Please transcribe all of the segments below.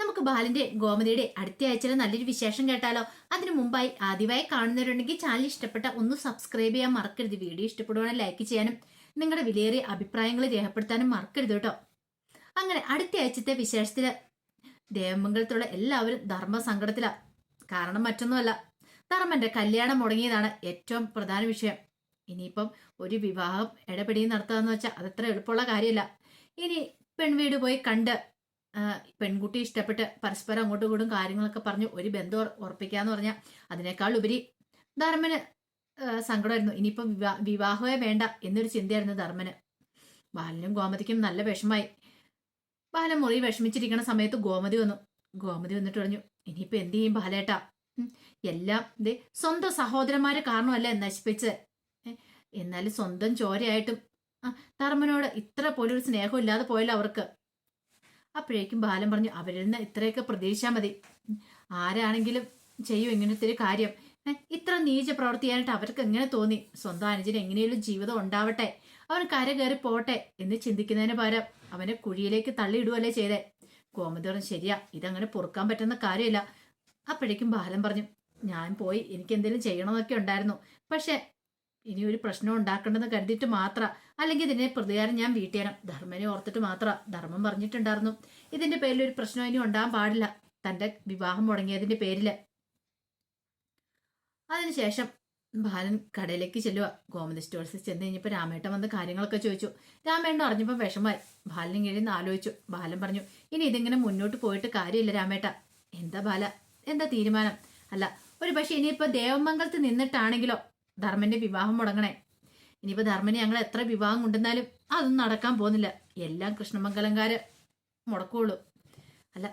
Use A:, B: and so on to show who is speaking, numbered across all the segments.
A: നമുക്ക് ബാലന്റെ ഗോമതിയുടെ അടുത്ത ആഴ്ചയിലെ നല്ലൊരു വിശേഷം കേട്ടാലോ? അതിനു മുമ്പായി ആദ്യമായി കാണുന്നവരുണ്ടെങ്കിൽ ചാനൽ ഇഷ്ടപ്പെട്ട ഒന്ന് സബ്സ്ക്രൈബ് ചെയ്യാൻ മറക്കരുത്. വീഡിയോ ഇഷ്ടപ്പെടുവാണെങ്കിൽ ലൈക്ക് ചെയ്യാനും നിങ്ങളുടെ വിലയേറിയ അഭിപ്രായങ്ങൾ രേഖപ്പെടുത്താനും മറക്കരുത് കേട്ടോ. അങ്ങനെ അടുത്ത ആഴ്ചത്തെ വിശേഷത്തിൽ ദേവമംഗലത്തുള്ള എല്ലാവരും ധർമ്മ കാരണം മറ്റൊന്നുമല്ല ധർമ്മന്റെ കല്യാണം മുടങ്ങിയതാണ് ഏറ്റവും പ്രധാന വിഷയം. ഇനിയിപ്പം ഒരു വിവാഹം ഇടപെടിയും നടത്തുകയെന്ന് വെച്ചാൽ അതത്ര എളുപ്പമുള്ള കാര്യമല്ല. ഇനി പെൺവീട് പോയി കണ്ട് പെൺകുട്ടി ഇഷ്ടപ്പെട്ട് പരസ്പരം അങ്ങോട്ടും ഇങ്ങോട്ടും കാര്യങ്ങളൊക്കെ പറഞ്ഞ് ഒരു ബന്ധം ഉറ- ഉറപ്പിക്കാന്ന് പറഞ്ഞാൽ അതിനേക്കാൾ ഉപരി ധർമ്മന് സങ്കടമായിരുന്നു. ഇനിയിപ്പം വിവാ വിവാഹമേ വേണ്ട എന്നൊരു ചിന്തയായിരുന്നു ധർമ്മന്. ബാലനും ഗോമതിക്കും നല്ല വിഷമായി ബാലൻ മുറി വിഷമിച്ചിരിക്കുന്ന സമയത്ത് ഗോമതി വന്നു. ഗോമതി വന്നിട്ട് പറഞ്ഞു ഇനിയിപ്പോ എന്ത് ചെയ്യും ബാലേട്ടാ? എല്ലാം ദേ സ്വന്തം സഹോദരന്മാരെ കാരണമല്ലേ നശിപ്പിച്ച് എന്നാലും സ്വന്തം ചോരയായിട്ടും ധർമ്മനോട് ഇത്ര പോലൊരു ഒരു സ്നേഹം ഇല്ലാതെ പോയല്ലോ അവർക്ക്. അപ്പോഴേക്കും ബാലൻ പറഞ്ഞു അവരിൽ നിന്ന് ഇത്രയൊക്കെ പ്രതീക്ഷിച്ചാൽ മതി. ആരാണെങ്കിലും ചെയ്യും ഇങ്ങനത്തെ ഒരു കാര്യം ഇത്ര നീച പ്രവർത്തിയാനായിട്ട് അവർക്ക് എങ്ങനെ തോന്നി? സ്വന്തം അനുജന് എങ്ങനെയുള്ള ജീവിതം ഉണ്ടാവട്ടെ. അവൻ കര കയറി പോട്ടെ എന്ന് ചിന്തിക്കുന്നതിന് പകരം അവനെ കുഴിയിലേക്ക് തള്ളിയിടുകയല്ലേ ചെയ്തേ. കോമതി പറഞ്ഞു ശരിയാ ഇതങ്ങനെ പൊറുക്കാൻ പറ്റുന്ന കാര്യമില്ല. അപ്പോഴേക്കും ബാലൻ പറഞ്ഞു ഞാൻ പോയി എനിക്ക് എന്തെങ്കിലും ചെയ്യണമെന്നൊക്കെ ഉണ്ടായിരുന്നു. പക്ഷെ ഇനി ഒരു പ്രശ്നം ഉണ്ടാക്കണ്ടെന്ന് കരുതിയിട്ട് മാത്ര. അല്ലെങ്കിൽ ഇതിനെ പ്രതികാരം ഞാൻ വീട്ടിയണം. ധർമ്മനെ ഓർത്തിട്ട് മാത്ര. ധർമ്മം പറഞ്ഞിട്ടുണ്ടായിരുന്നു. ഇതിന്റെ പേരിൽ ഒരു പ്രശ്നം ഇനി ഉണ്ടാകാൻ പാടില്ല. തന്റെ വിവാഹം മുടങ്ങിയതിന്റെ പേരിൽ. അതിനുശേഷം ബാലൻ കടയിലേക്ക് ചെല്ലുക. ഗോമതി സ്റ്റോഴ്സിൽ ചെന്ന് കഴിഞ്ഞപ്പോൾ രാമേട്ടൻ വന്ന് കാര്യങ്ങളൊക്കെ ചോദിച്ചു. രാമേട്ടൻ അറിഞ്ഞപ്പോൾ വിഷമായി ബാലൻ കീഴിൽ നിന്ന് ആലോചിച്ചു. ബാലൻ പറഞ്ഞു ഇനി ഇതിങ്ങനെ മുന്നോട്ട് പോയിട്ട് കാര്യമില്ല രാമേട്ട. എന്താ ബാല? എന്താ തീരുമാനം? അല്ല ഒരു പക്ഷെ ഇനിയിപ്പോൾ ദേവമംഗലത്ത് നിന്നിട്ടാണെങ്കിലോ ധർമ്മന്റെ വിവാഹം മുടങ്ങണേ. ഇനിയിപ്പോ ധർമ്മന് ഞങ്ങൾ എത്ര വിവാഹം കൊണ്ടുവന്നാലും അതൊന്നും നടക്കാൻ പോകുന്നില്ല. എല്ലാം കൃഷ്ണമംഗലംകാര് മുടക്കുള്ളൂ. അല്ല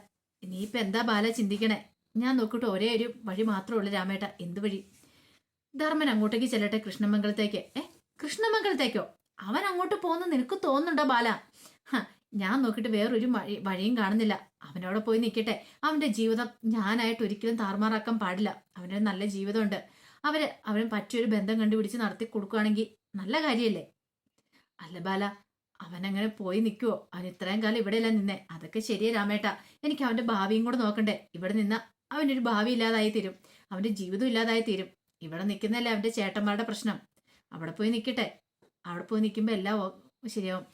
A: ഇനിയിപ്പോൾ എന്താ ബാല ചിന്തിക്കണേ? ഞാൻ നോക്കിയിട്ട് ഒരേ ഒരു വഴി മാത്രമേ ഉള്ളൂ രാമേട്ട എന്ത് വഴി? ധർമ്മൻ അങ്ങോട്ടേക്ക് ചെല്ലട്ടെ കൃഷ്ണമംഗലത്തേക്ക്. ഏ കൃഷ്ണമംഗലത്തേക്കോ? അവൻ അങ്ങോട്ട് പോകുന്ന നിനക്ക് തോന്നുന്നുണ്ടോ ബാല? ഞാൻ നോക്കിയിട്ട് വേറൊരു വഴി വഴിയും കാണുന്നില്ല. അവനവിടെ പോയി നിൽക്കട്ടെ അവന്റെ ജീവിതം ഞാനായിട്ട് ഒരിക്കലും താറുമാറാക്കാൻ പാടില്ല. അവനൊരു നല്ല ജീവിതമുണ്ട്. അവർ അവന് പറ്റിയൊരു ബന്ധം കണ്ടുപിടിച്ച് നടത്തി കൊടുക്കുകയാണെങ്കിൽ നല്ല കാര്യമല്ലേ അല്ല ബാല അവനങ്ങനെ പോയി നിൽക്കുവോ അവൻ ഇത്രയും കാലം ഇവിടെയല്ല നിന്നേ. അതൊക്കെ ശരിയാ രാമേട്ട. എനിക്ക് അവന്റെ ഭാവിയും കൂടെ നോക്കണ്ടേ. ഇവിടെ നിന്ന അവനൊരു ഭാവി ഇല്ലാതായി തീരും. അവന്റെ ജീവിതം ഇല്ലാതായി തീരും. ഇവിടെ നിൽക്കുന്നതല്ലേ അവന്റെ ചേട്ടന്മാരുടെ പ്രശ്നം. അവിടെ പോയി നിൽക്കട്ടെ അവിടെ പോയി നിൽക്കുമ്പോൾ എല്ലാം ശരിയാവും.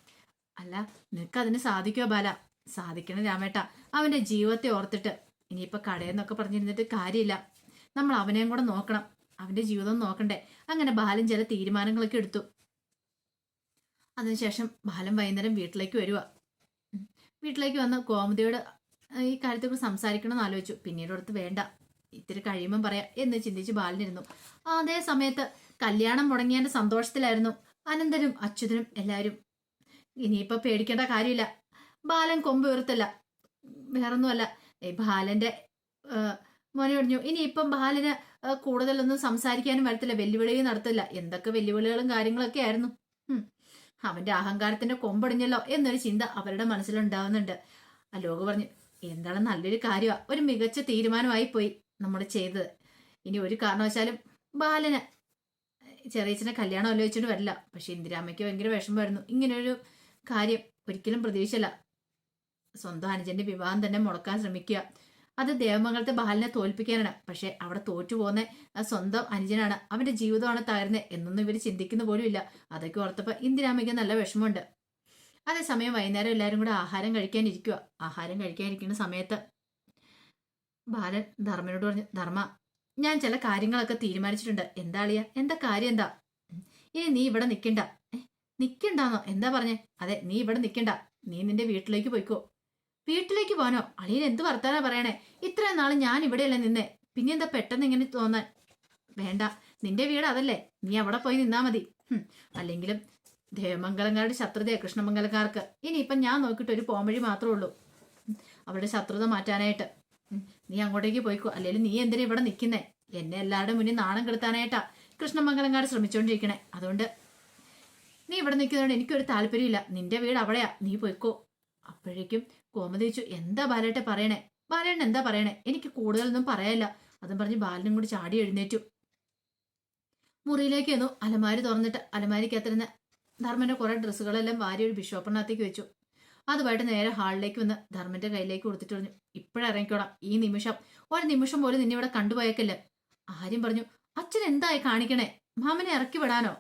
A: അല്ല നിനക്ക് അതിന് സാധിക്കുമോ ബാല? സാധിക്കണം രാമേട്ട. അവന്റെ ജീവിതത്തെ ഓർത്തിട്ട്. ഇനിയിപ്പോൾ കടയെന്നൊക്കെ പറഞ്ഞിരുന്നിട്ട് കാര്യമില്ല. നമ്മൾ അവനെയും കൂടെ നോക്കണം. അവന്റെ ജീവിതം നോക്കണ്ടേ. അങ്ങനെ ബാലൻ ചില തീരുമാനങ്ങളൊക്കെ എടുത്തു. അതിനുശേഷം ബാലൻ വൈകുന്നേരം വീട്ടിലേക്ക് വരിക വീട്ടിലേക്ക് വന്ന് കോമതിയോട് ഈ കാര്യത്തെക്കുറിച്ച് സംസാരിക്കണമെന്ന് ആലോചിച്ചു. പിന്നീട് അടുത്ത് വേണ്ട ഇത്തിരി കഴിയുമ്പം പറയാം എന്ന് ചിന്തിച്ച് ബാലനിരുന്നു അതേ സമയത്ത് കല്യാണം മുടങ്ങിയതിന്റെ സന്തോഷത്തിലായിരുന്നു അനന്തനും അച്യുതനും എല്ലാവരും. ഇനിയിപ്പോൾ പേടിക്കേണ്ട കാര്യമില്ല. ബാലൻ കൊമ്പ് ഉയർത്തല്ല. വേറൊന്നുമല്ല. ഈ ബാലന്റെ ആ, മോനെ പറഞ്ഞു ഇനിയിപ്പം ബാലന് കൂടുതലൊന്നും സംസാരിക്കാനും വരത്തില്ല വെല്ലുവിളിയും നടത്തില്ല. എന്തൊക്കെ വെല്ലുവിളികളും കാര്യങ്ങളൊക്കെ ആയിരുന്നു. അവന്റെ അഹങ്കാരത്തിന്റെ കൊമ്പടിഞ്ഞല്ലോ എന്നൊരു ചിന്ത അവരുടെ മനസ്സിലുണ്ടാവുന്നുണ്ട്. അലോക് പറഞ്ഞു എന്താണ് നല്ലൊരു കാര്യമാണ് ഒരു മികച്ച തീരുമാനമായി പോയി നമ്മൾ ചെയ്തത്. ഇനി ഒരു കാരണവശാലും ബാലന് ചെറിയച്ഛനെ കല്യാണം ആലോചിച്ചിട്ട് വരില്ല. പക്ഷെ ഇന്ദിരാമ്മയ്ക്ക് ഭയങ്കര വിഷമമായിരുന്നു ഇങ്ങനൊരു കാര്യം ഒരിക്കലും പ്രതീക്ഷയില്ല സ്വന്തം അനുജന്റെ വിവാഹം തന്നെ മുടക്കാൻ ശ്രമിക്കുക. അത് ദേവമംഗലത്തെ ബാലനെ തോൽപ്പിക്കാനാണ്. പക്ഷെ അവിടെ തോറ്റു പോകുന്ന സ്വന്തം അനുജനാണ് അവന്റെ ജീവിതമാണ് തകരുന്നത് എന്നൊന്നും ഇവർ ചിന്തിക്കുന്ന പോലും ഇല്ല അതൊക്കെ ഓർത്തപ്പോ ഇന്ദിരാമയ്ക്ക് നല്ല വിഷമമുണ്ട്. അതേസമയം വൈകുന്നേരം എല്ലാവരും കൂടെ ആഹാരം കഴിക്കാനിരിക്കുക ആഹാരം കഴിക്കാനിരിക്കുന്ന സമയത്ത് ബാലൻ ധർമ്മനോട് പറഞ്ഞു ധർമ്മ ഞാൻ ചില കാര്യങ്ങളൊക്കെ തീരുമാനിച്ചിട്ടുണ്ട്. എന്താ അളിയ? എന്താ കാര്യം എന്താ? ഇനി നീ ഇവിടെ നിൽക്കണ്ട നിൽക്കണ്ടാന്നോ എന്താ പറഞ്ഞേ? അതെ നീ ഇവിടെ നിൽക്കണ്ട നീ നിന്റെ വീട്ടിലേക്ക് പോയിക്കോ. വീട്ടിലേക്ക് പോകാനോ? അളിയൻ എന്ത് വർത്താനാ പറയണേ? ഇത്രയും നാളും ഞാൻ ഇവിടെയല്ല നിന്നേ. പിന്നെ എന്താ പെട്ടെന്ന് ഇങ്ങനെ തോന്നാൻ? വേണ്ട നിന്റെ വീട് അതല്ലേ. നീ അവിടെ പോയി നിന്നാ മതി. അല്ലെങ്കിലും ദേവമംഗലങ്ങളുടെ ശത്രുതയെ കൃഷ്ണമംഗലക്കാർക്ക്. ഇനിയിപ്പം ഞാൻ നോക്കിയിട്ട് ഒരു പോംവഴി മാത്രമേ ഉള്ളൂ. അവളുടെ ശത്രുത മാറ്റാനായിട്ട്. നീ അങ്ങോട്ടേക്ക് പോയിക്കോ. അല്ലെങ്കിൽ നീ എന്തിനാ ഇവിടെ നിൽക്കുന്നേ എന്നെ എല്ലാവരുടെ മുന്നിൽ നാണം കെടുത്താനായിട്ടാ കൃഷ്ണമംഗലങ്ങാട് ശ്രമിച്ചുകൊണ്ടിരിക്കണേ അതുകൊണ്ട് നീ ഇവിടെ നിൽക്കുന്നതുകൊണ്ട് എനിക്കൊരു താല്പര്യമില്ല. നിന്റെ വീട് അവിടെയാ. നീ പോയിക്കോ. അപ്പോഴേക്കും കോമതി ചോദിച്ചു എന്താ ബാലേട്ടെ പറയണേ? ബാലേട്ടൻ എന്താ പറയണേ? എനിക്ക് കൂടുതലൊന്നും പറയാനില്ല. അതും പറഞ്ഞ് ബാലനും കൂടി ചാടി എഴുന്നേറ്റു. മുറിയിലേക്ക് വന്നു അലമാരി തുറന്നിട്ട് അലമാരിക്കകത്തിരുന്ന് ധർമ്മന്റെ കുറെ ഡ്രസ്സുകളെല്ലാം വാരി ഒരു ബിഷോപ്പറിനകത്തേക്ക് വെച്ചു. അതുമായിട്ട് നേരെ ഹാളിലേക്ക് വന്ന് ധർമ്മന്റെ കയ്യിലേക്ക് കൊടുത്തിട്ട് പറഞ്ഞു ഇപ്പോഴിറങ്ങിക്കോടാ ഈ നിമിഷം. ഒരു നിമിഷം പോലും നിന്നെ ഇവിടെ കണ്ടുപോയേക്കല്ലേ. ആര്യം പറഞ്ഞു അച്ഛൻ എന്തായി കാണിക്കണേ? മാമനെ ഇറക്കി വിടാനോ?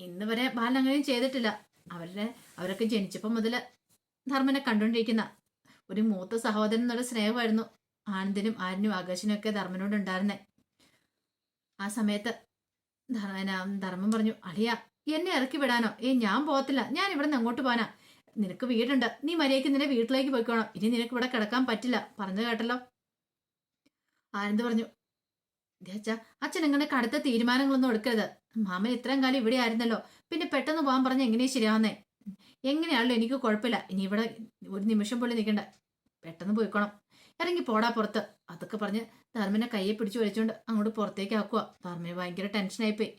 A: ഇന്ന് വരെ ബാലൻ അങ്ങനെയും ചെയ്തിട്ടില്ല. അവരുടെ അവരൊക്കെ ജനിച്ചപ്പം മുതൽ ധർമ്മനെ കണ്ടുകൊണ്ടിരിക്കുന്ന ഒരു മൂത്ത സഹോദരൻ എന്നുള്ള സ്നേഹമായിരുന്നു ആനന്ദിനും ആരിനും ആകാശിനും ഒക്കെ ധർമ്മനോട് ഉണ്ടായിരുന്നേ. ആ സമയത്ത് ധർമ്മ- പറഞ്ഞു അളിയ എന്നെ ഇറക്കി വിടാനോ? ഏ ഞാൻ പോകത്തില്ല. ഞാൻ ഇവിടെ നിന്ന് അങ്ങോട്ട് പോകാനാ. നിനക്ക് വീടുണ്ട്. നീ മര്യാദയ്ക്ക് നിന്നെ വീട്ടിലേക്ക് പോയിക്കോണം. ഇനി നിനക്ക് ഇവിടെ കിടക്കാൻ പറ്റില്ല. പറഞ്ഞു കേട്ടല്ലോ? ആനന്ദ് പറഞ്ഞു "ദേ അച്ഛാ അച്ഛൻ ഇങ്ങനെ കടുത്ത തീരുമാനങ്ങളൊന്നും എടുക്കരുത്. മാമൻ ഇത്രയും കാലം ഇവിടെ ആയിരുന്നല്ലോ. പിന്നെ പെട്ടെന്ന് പോകാൻ പറഞ്ഞ എങ്ങനെയാ ശരിയാവുന്നേ? എങ്ങനെയാണല്ലോ എനിക്ക് കുഴപ്പമില്ല. ഇനി ഇവിടെ ഒരു നിമിഷം പോലും നിൽക്കണ്ട. പെട്ടെന്ന് പോയിക്കോണം. ഇറങ്ങി പോടാ പുറത്ത്. അതൊക്കെ പറഞ്ഞ് ധർമ്മനെ കയ്യെ പിടിച്ചു വലിച്ചുകൊണ്ട് അങ്ങോട്ട് പുറത്തേക്ക് ആക്കുക ധർമ്മന് ഭയങ്കര ടെൻഷനായിപ്പോയി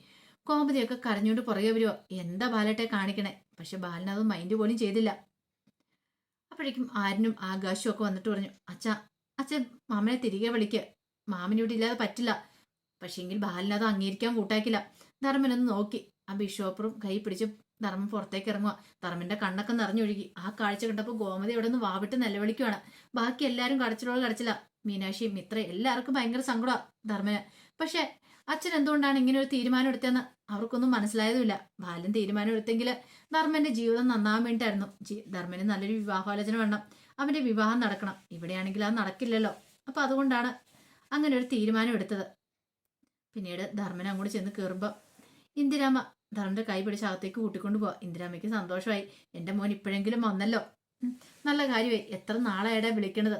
A: കോമതിയൊക്കെ കരഞ്ഞുകൊണ്ട് പുറകെ വരുവോ. എന്താ ബാലട്ടെ കാണിക്കണേ? പക്ഷെ ബാലൻ അത് മൈൻഡ് പോലും ചെയ്തില്ല. അപ്പോഴേക്കും ആരിനും ആകാശവും ഒക്കെ വന്നിട്ട് പറഞ്ഞു അച്ഛ അച്ഛൻ മാമനെ തിരികെ വിളിക്ക്. മാമനിവിടെ ഇല്ലാതെ പറ്റില്ല. പക്ഷേങ്കിൽ ബാലനത് അംഗീകരിക്കാൻ കൂട്ടാക്കില്ല. ധർമ്മനൊന്ന് നോക്കി. ആ ബിഷോപ്പറും കൈ പിടിച്ച് ധർമ്മം പുറത്തേക്ക് ഇറങ്ങുക. ധർമ്മന്റെ കണ്ണൊക്കെ നിറഞ്ഞൊഴുകി. ആ കാഴ്ച കണ്ടപ്പോൾ ഗോമതി അവിടെ നിന്ന് വാവിട്ട് നിലവിളിക്കുവാണ്. ബാക്കി എല്ലാവരും കടച്ചിലോട് കടച്ചില്ല മീനാക്ഷി മിത്ര എല്ലാവർക്കും ഭയങ്കര സങ്കടമാണ് ധർമ്മന്. പക്ഷെ അച്ഛൻ എന്തുകൊണ്ടാണ് ഇങ്ങനെ ഒരു തീരുമാനം എടുത്തതെന്ന് അവർക്കൊന്നും മനസ്സിലായതുമില്ല. ബാലൻ തീരുമാനം എടുത്തെങ്കിൽ ധർമ്മന്റെ ജീവിതം നന്നാവാൻ വേണ്ടിയിട്ടായിരുന്നു. ധർമ്മന് നല്ലൊരു വിവാഹാലോചന വേണം. അവന്റെ വിവാഹം നടക്കണം. ഇവിടെയാണെങ്കിൽ അത് നടക്കില്ലല്ലോ. അപ്പൊ അതുകൊണ്ടാണ് അങ്ങനെ ഒരു തീരുമാനം എടുത്തത്. പിന്നീട് ധർമ്മൻ അങ്ങോട്ട് ചെന്ന് കയറുമ്പോൾ ഇന്ദിരാമ ധർമ്മന്റെ കൈ പിടിച്ച് അകത്തേക്ക് കൂട്ടിക്കൊണ്ട് പോവാ. ഇന്ദിരാമ്മയ്ക്ക് സന്തോഷമായി. എന്റെ മോൻ ഇപ്പോഴെങ്കിലും വന്നല്ലോ. നല്ല കാര്യമേ എത്ര നാളായിടാ വിളിക്കണത്?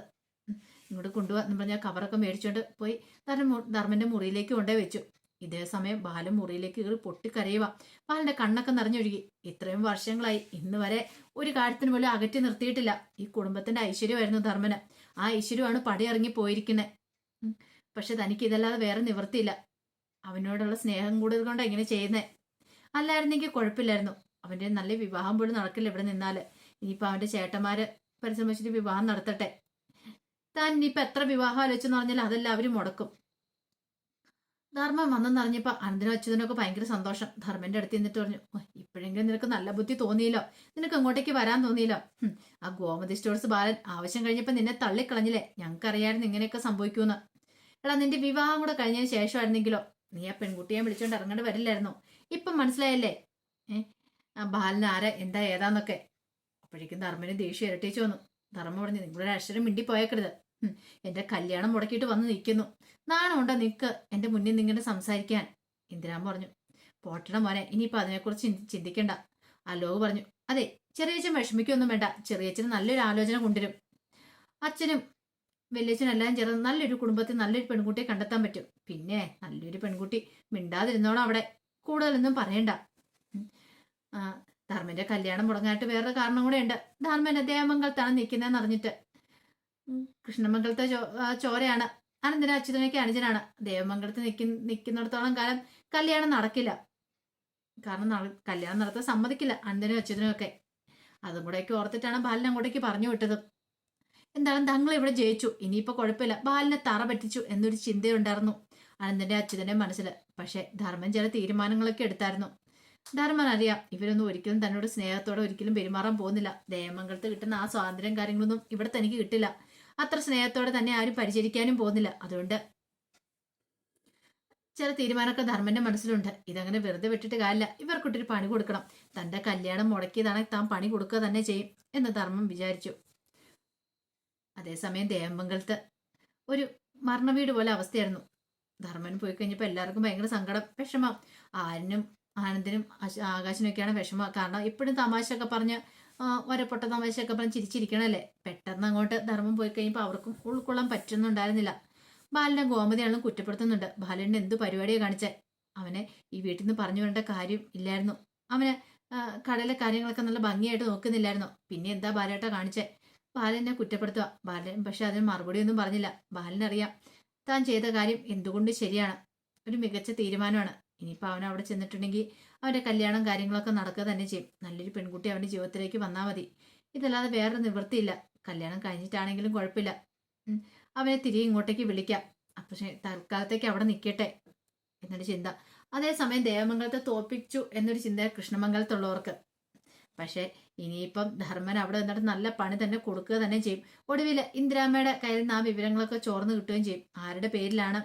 A: ഇങ്ങോട്ട് കൊണ്ടുപോവാ എന്ന് പറഞ്ഞാൽ കവറൊക്കെ മേടിച്ചുകൊണ്ട് പോയി. ധർമ്മ ധർമ്മന്റെ മുറിയിലേക്ക് കൊണ്ടേ വെച്ചു. ഇതേ സമയം ബാലൻ മുറിയിലേക്ക് കയറി പൊട്ടിക്കരയുക ബാലന്റെ കണ്ണൊക്കെ നിറഞ്ഞൊഴുകി. ഇത്രയും വർഷങ്ങളായി. ഇന്ന് വരെ ഒരു കാര്യത്തിന് പോലും അകറ്റി നിർത്തിയിട്ടില്ല. ഈ കുടുംബത്തിന്റെ ഐശ്വര്യമായിരുന്നു ധർമ്മന്. ആ ഐശ്വര്യമാണ് പടിയിറങ്ങി പോയിരിക്കുന്നത് പക്ഷെ തനിക്ക് ഇതല്ലാതെ വേറെ നിവർത്തിയില്ല അവനോടുള്ള സ്നേഹം കൂടുതൽ കൊണ്ട് ഇങ്ങനെ ചെയ്യുന്നേ. അല്ലായിരുന്നെങ്കിൽ കുഴപ്പമില്ലായിരുന്നു. അവന്റെ നല്ല വിവാഹം പോലും നടക്കില്ല ഇവിടെ നിന്നാൽ ഇനിയിപ്പോൾ അവന്റെ ചേട്ടന്മാർ പരിശ്രമിച്ചിട്ട് വിവാഹം നടത്തട്ടെ. താൻ ഇനിയിപ്പോൾ എത്ര വിവാഹം ആലോചിച്ചെന്ന് പറഞ്ഞാൽ അതെല്ലാവരും മുടക്കും. ധർമ്മം വന്നെന്നറിഞ്ഞപ്പോ അനന്തനും അച്യുതനൊക്കെ ഭയങ്കര സന്തോഷം. ധർമ്മന്റെ അടുത്ത് നിന്നിട്ട് പറഞ്ഞു "ഓ, ഇപ്പോഴെങ്കിലും നിനക്ക് നല്ല ബുദ്ധി തോന്നിയില്ലോ. നിനക്ക് അങ്ങോട്ടേക്ക് വരാൻ തോന്നിയില്ലോ. ആ ഗോമതി സ്റ്റോഴ്സ് ബാലൻ ആവശ്യം കഴിഞ്ഞപ്പോൾ നിന്നെ തള്ളിക്കളഞ്ഞില്ലേ? ഞങ്ങൾക്കറിയായിരുന്നു ഇങ്ങനെയൊക്കെ സംഭവിക്കുമെന്ന്. എടാ നിന്റെ വിവാഹം കൂടെ കഴിഞ്ഞതിന് ശേഷമായിരുന്നെങ്കിലോ? നീ ആ പെൺകുട്ടിയെ വിളിച്ചോണ്ട് ഇറങ്ങേണ്ടി വരില്ലായിരുന്നോ? ഇപ്പം മനസ്സിലായല്ലേ? ഏഹ് ആ ബാലന് ആരാ എന്താ ഏതാന്നൊക്കെ. അപ്പോഴേക്കും ധർമ്മന് ദേഷ്യം ഇരട്ടിച്ചു വന്നു. ധർമ്മ പറഞ്ഞു നിങ്ങളുടെ അക്ഷരം മിണ്ടി പോയേക്കരുത് എന്റെ കല്യാണം മുടക്കിയിട്ട് വന്ന് നിൽക്കുന്നു. നാണമുണ്ടോ നിക്ക് എന്റെ മുന്നിൽ നിങ്ങളുടെ സംസാരിക്കാൻ? ഇന്ദിരാൻ പറഞ്ഞു പോട്ടണ മോനെ ഇനിയിപ്പോ അതിനെക്കുറിച്ച് ചിന്തി- ചിന്തിക്കണ്ട. അലോക് പറഞ്ഞു അതെ ചെറിയ ചെറിയച്ഛൻ വിഷമിക്കൊന്നും വേണ്ട. ചെറിയ ചെറിയച്ഛന് നല്ലൊരു ആലോചന കൊണ്ടുവരും. അച്ഛനും വലിയച്ഛനെല്ലാം ചേർന്ന് നല്ലൊരു കുടുംബത്തിൽ നല്ലൊരു പെൺകുട്ടിയെ കണ്ടെത്താൻ പറ്റും. പിന്നെ നല്ലൊരു പെൺകുട്ടി മിണ്ടാതിരുന്നോണം അവിടെ. കൂടുതലൊന്നും പറയണ്ട. ധർമ്മന്റെ കല്യാണം മുടങ്ങാനായിട്ട് വേറൊരു കാരണം കൂടെ ഉണ്ട്. ധർമ്മൻ ദേവമംഗലത്താണ് നിൽക്കുന്നതെന്ന് അറിഞ്ഞിട്ട്. കൃഷ്ണമംഗലത്തെ ചോരയാണ്. അനന്തര അച്യുതനൊക്കെ അനുജനാണ്. ദേവമംഗലത്ത് നിൽക്കുന്ന നിൽക്കുന്നിടത്തോളം കാലം കല്യാണം നടക്കില്ല. കാരണം കല്യാണം നടത്താൻ സമ്മതിക്കില്ല അനന്തനും അച്യുതനും ഒക്കെ. അതും കൂടെയൊക്കെ ഓർത്തിട്ടാണ് ബാലൻ അങ്ങോട്ടേക്ക് പറഞ്ഞു വിട്ടത്. എന്താണ് തങ്ങൾ ഇവിടെ ജയിച്ചു. ഇനിയിപ്പോൾ കുഴപ്പമില്ല. ബാലിനെ തറ പറ്റിച്ചു എന്നൊരു ചിന്തയുണ്ടായിരുന്നു അനന്തന്റെ അച്യുതന്റെ മനസ്സിൽ പക്ഷെ ധർമ്മൻ ചില തീരുമാനങ്ങളൊക്കെ എടുത്തായിരുന്നു. ധർമ്മൻ അറിയാം ഇവരൊന്നും ഒരിക്കലും തന്നോട് സ്നേഹത്തോടെ ഒരിക്കലും പെരുമാറാൻ പോകുന്നില്ല. ദേവമംഗലത്ത് കിട്ടുന്ന ആ സ്വാതന്ത്ര്യം കാര്യങ്ങളൊന്നും ഇവിടെ തനിക്ക് കിട്ടില്ല. അത്ര സ്നേഹത്തോടെ തന്നെ ആരും പരിചരിക്കാനും പോകുന്നില്ല. അതുകൊണ്ട് ചില തീരുമാനമൊക്കെ ധർമ്മന്റെ മനസ്സിലുണ്ട്. ഇതങ്ങനെ വെറുതെ വിട്ടിട്ട് കാര്യമില്ല. ഇവർക്കൊട്ടൊരു പണി കൊടുക്കണം. തന്റെ കല്യാണം മുടക്കിയതാണെങ്കിൽ താൻ പണി കൊടുക്കുക തന്നെ ചെയ്യും എന്ന് ധർമ്മം വിചാരിച്ചു. അതേസമയം ദേവമംഗലത്ത് ഒരു മരണവീട് പോലെ അവസ്ഥയായിരുന്നു. ധർമ്മൻ പോയി കഴിഞ്ഞപ്പോൾ എല്ലാവർക്കും ഭയങ്കര സങ്കടം വിഷമം. ആരനും ആനന്ദിനും ആകാശനൊക്കെയാണ് വിഷമം. കാരണം എപ്പോഴും തമാശയൊക്കെ പറഞ്ഞ് ഒരപ്പൊട്ട തമാശയൊക്കെ പറഞ്ഞ് ചിരിച്ചിരിക്കണല്ലേ? പെട്ടെന്ന് അങ്ങോട്ട് ധർമ്മം പോയി കഴിയുമ്പോൾ അവർക്കും ഉൾക്കൊള്ളാൻ പറ്റുന്നുണ്ടായിരുന്നില്ല. ബാലനെ ഗോമതിയാണെന്നും കുറ്റപ്പെടുത്തുന്നുണ്ട്. ബാലന് എന്ത് പരിപാടിയാണ് കാണിച്ച? അവനെ ഈ വീട്ടിൽ നിന്ന് പറഞ്ഞു വരേണ്ട കാര്യം ഇല്ലായിരുന്നു. അവന് കടയിലെ കാര്യങ്ങളൊക്കെ നല്ല ഭംഗിയായിട്ട് നോക്കുന്നില്ലായിരുന്നു. പിന്നെ എന്താ ബാലേട്ട കാണിച്ചേ? ബാലനെ കുറ്റപ്പെടുത്തുക. ബാലൻ പക്ഷെ അതിന് മറുപടി ഒന്നും പറഞ്ഞില്ല. ബാലനറിയാം താൻ ചെയ്ത കാര്യം എന്തുകൊണ്ട് ശരിയാണ്? ഒരു മികച്ച തീരുമാനമാണ്. ഇനിയിപ്പോൾ അവൻ അവിടെ ചെന്നിട്ടുണ്ടെങ്കിൽ അവന്റെ കല്യാണം കാര്യങ്ങളൊക്കെ നടക്കുക തന്നെ ചെയ്യും. നല്ലൊരു പെൺകുട്ടി അവന്റെ ജീവിതത്തിലേക്ക് വന്നാൽ മതി. ഇതല്ലാതെ വേറെ നിവൃത്തിയില്ല. കല്യാണം കഴിഞ്ഞിട്ടാണെങ്കിലും കുഴപ്പമില്ല. അവനെ തിരികെ ഇങ്ങോട്ടേക്ക് വിളിക്കാം. പക്ഷേ തൽക്കാലത്തേക്ക് അവിടെ നിൽക്കട്ടെ എന്നൊരു ചിന്ത. അതേസമയം ദേവമംഗലത്തെ തോൽപ്പിച്ചു എന്നൊരു ചിന്ത കൃഷ്ണമംഗലത്തുള്ളവർക്ക്. പക്ഷേ ഇനിയിപ്പം ധർമ്മൻ അവിടെ നിന്നിട്ട് നല്ല പണി തന്നെ കൊടുക്കുക തന്നെ ചെയ്യും. ഒടുവിൽ ഇന്ദിരാമ്മയുടെ കയ്യിൽ നിന്ന് ആ വിവരങ്ങളൊക്കെ ചോർന്ന് കിട്ടുകയും ചെയ്യും. ആരുടെ പേരിലാണ്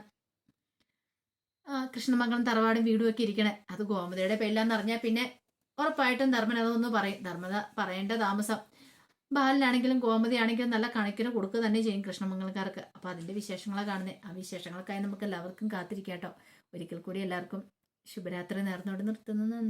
A: കൃഷ്ണമംഗളം തറവാടും വീടും ഒക്കെ ഇരിക്കണേ? അത് ഗോമതയുടെ പേരിലാന്ന് അറിഞ്ഞാൽ പിന്നെ ഉറപ്പായിട്ടും ധർമ്മൻ അതൊന്ന് പറയും. ധർമ്മത പറയേണ്ട താമസം. ബാലനാണെങ്കിലും ഗോമതി ആണെങ്കിലും നല്ല കണക്കിന് കൊടുക്കുക തന്നെ ചെയ്യും കൃഷ്ണമംഗലക്കാർക്ക്. അപ്പോൾ അതിന്റെ വിശേഷങ്ങളെ കാണുന്നത് ആ വിശേഷങ്ങൾക്കായി നമുക്ക് എല്ലാവർക്കും കാത്തിരിക്കാം കേട്ടോ. ഒരിക്കൽ കൂടി എല്ലാവർക്കും ശുഭരാത്രി നേർന്നോട് നിർത്തുന്നു.